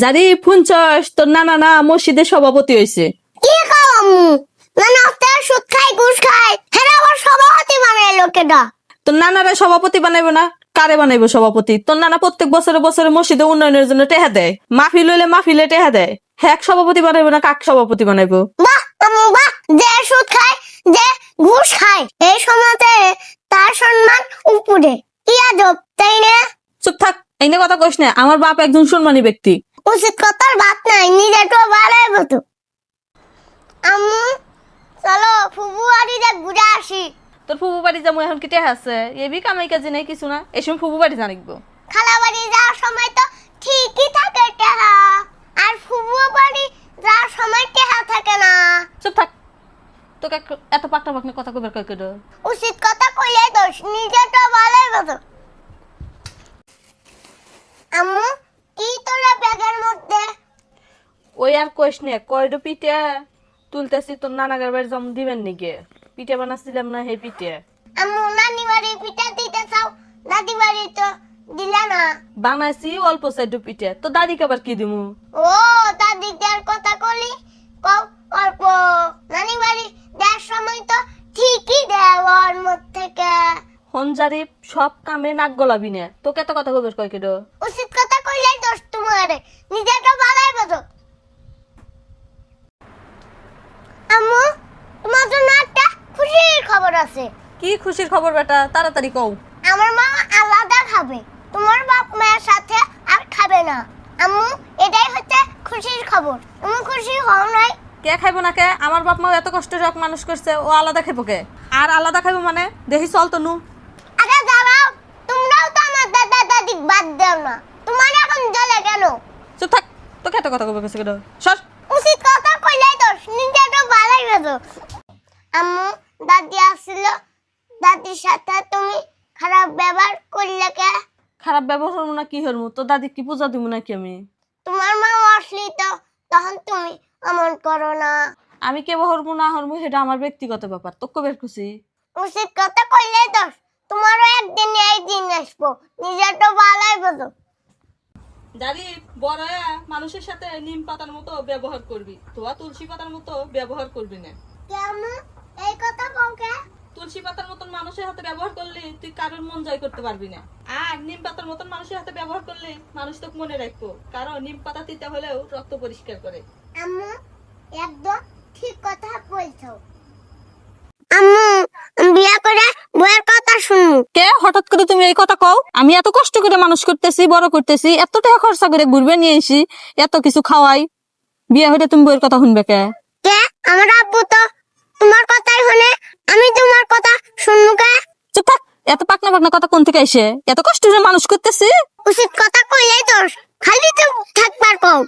যারি ফুনছস তোর নানা না মসজিদের সভাপতি হয়েছে কি আম্মু? নানা আপনার সুদ খাই ঘুষ খাই হ্যাঁ আবার সভাপতি বানায় লোকেটা তোর নানারা সভাপতি বানাইবো না? কারে বানাইবো সভাপতি? তোর নানা প্রত্যেক বছরে বছরে মসজিদে উন্নয়নের জন্য টেহা দেয়। মাহফিল হইলে মাহফিলে টেহা দেয়। হ্যাক সভাপতি বানাইবো না কাক সভাপতি বানাইবো? বাহ আম্মু বাহ। যে সুদ খায় যে ঘুষ খায় এই সমাজে তার সম্মান উপরে। কি আজব তাই না? চুপ থাক এই কথা কইস না। আমার বাপ একজন সম্মানী ব্যক্তি। উচিত কথার বাদ নাই নিজে তো বাড়াই মতো আম্মু চলো ফুবু যা ঘুরে আসি। তোর ফুবু বাড়ি যাব এখন কি টেহা আছে? এবি কামাই কাজে নেই কিছু না সময় ফুবু বাড়ি জানিকবো। খালা বাড়ি যাওয়ার সময় তো ঠিকই থাকে টেহা আর ফুবু বাড়ি যাওয়ার সময় টেহা থাকে না। চুপ থাক। তোকে এত পাকনা পাকনা কথা কইবার কই কেডো? উচিত কথা কইলে দোষ নিজে তো বাড়াই মতো আম্মু কি তোরা ব্যাগের মধ্যে ওই আর কইস নে কয়ডো পিঠে? তুলতেছি তোর নানাগার বাড়ি জম দিবেন নাকি? পিঠে বানাচ্ছিলাম না হে পিঠে। আম্মু নানি বাড়ি পিঠা দিতে চাও? দাদি বাড়ি তো দিলা না। বানাইছি অল্প সাইড পিঠে। তো দাদিকে আবার কি দিমু? ও দাদিদের কথা কলি? কও অল্প। নানি বাড়ি দেওয়ার সময় তো ঠিকই দেওয়ার মধ্যে থেকে। হনজারি সব কামে নাক গলাবি না। তোকে এত কথা কইবার কয় কেডো উচিত কথা কইলে দোষ তোমার। নিজে তো। বাড়াই বলো আম্মু তোমার জন্য একটা খুশির খবর আছে। কি খুশির খবর বেটা? তাড়াতাড়ি কও। আমার মা আলাদা খাবে। তোমার বাপ মায়ের সাথে আর খাবে না। আম্মু এটাই হচ্ছে খুশির খবর। তুমি খুশি হও নাই। কে খাইবো না কে? আমার বাপ মা এত কষ্ট রক মানুষ করছে ও আলাদা খাইবো কে? আর আলাদা খাইবো মানে? দেখি চল তো নু। আরে দাঁড়াও তোমরাও তো আমার দাদা দাদি বাদ দাও না। তোমার এখন জলে কেন? চুপ থাক তোকে এত কথা কইছে কেডো সর উচিত কথা কইলাই তো নিজে তো ভালোই গেছো আম্মু দাদি আসছিল দাদির সাথে তুমি খারাপ ব্যবহার করলে কে? খারাপ ব্যবহার হরমু না কি হরমু তো দাদি কি পূজা দিমু নাকি আমি? তোমার মা আসলি তো তখন তুমি এমন করো না। আমি কে হরমু না হরমু সেটা আমার ব্যক্তিগত ব্যাপার তোকে বের খুশি উচিত কথা কইলাই তো তোমারও একদিন এই দিন আসব নিজের তো ভালোই বোঝো দাদি বড় মানুষের সাথে নিম পাতার মতো ব্যবহার করবি তোয়া তুলসী পাতার মতো ব্যবহার করবি না। কেমন? এই কথা কাউকে তুলসী পাতার মতন মানুষের হাতে ব্যবহার করলে তুই কারোর মন জয় করতে পারবি না। আর নিম পাতার মতন মানুষের হাতে ব্যবহার করলে মানুষ তোকে মনে রাখব কারণ নিম পাতা তিতা হলেও রক্ত পরিষ্কার করে। আম্মু একদম ঠিক কথা বলছো। আম্মু বিয়া করে বইয়ের কথা শুনু কে? হঠাৎ করে তুমি এই কথা কও? আমি এত কষ্ট করে মানুষ করতেছি বড় করতেছি এত টাকা খরচা করে ঘুরবে নিয়ে এসি এত কিছু খাওয়াই। বিয়ে হইলে তুমি বইয়ের কথা শুনবে কে? কে? আমার আব্বু তো বাগনা কথা কোন থেকে আসে এত কষ্ট মানুষ করতেছি? উচিত কথা কইলে দোষ। খালি তো থাকবার কম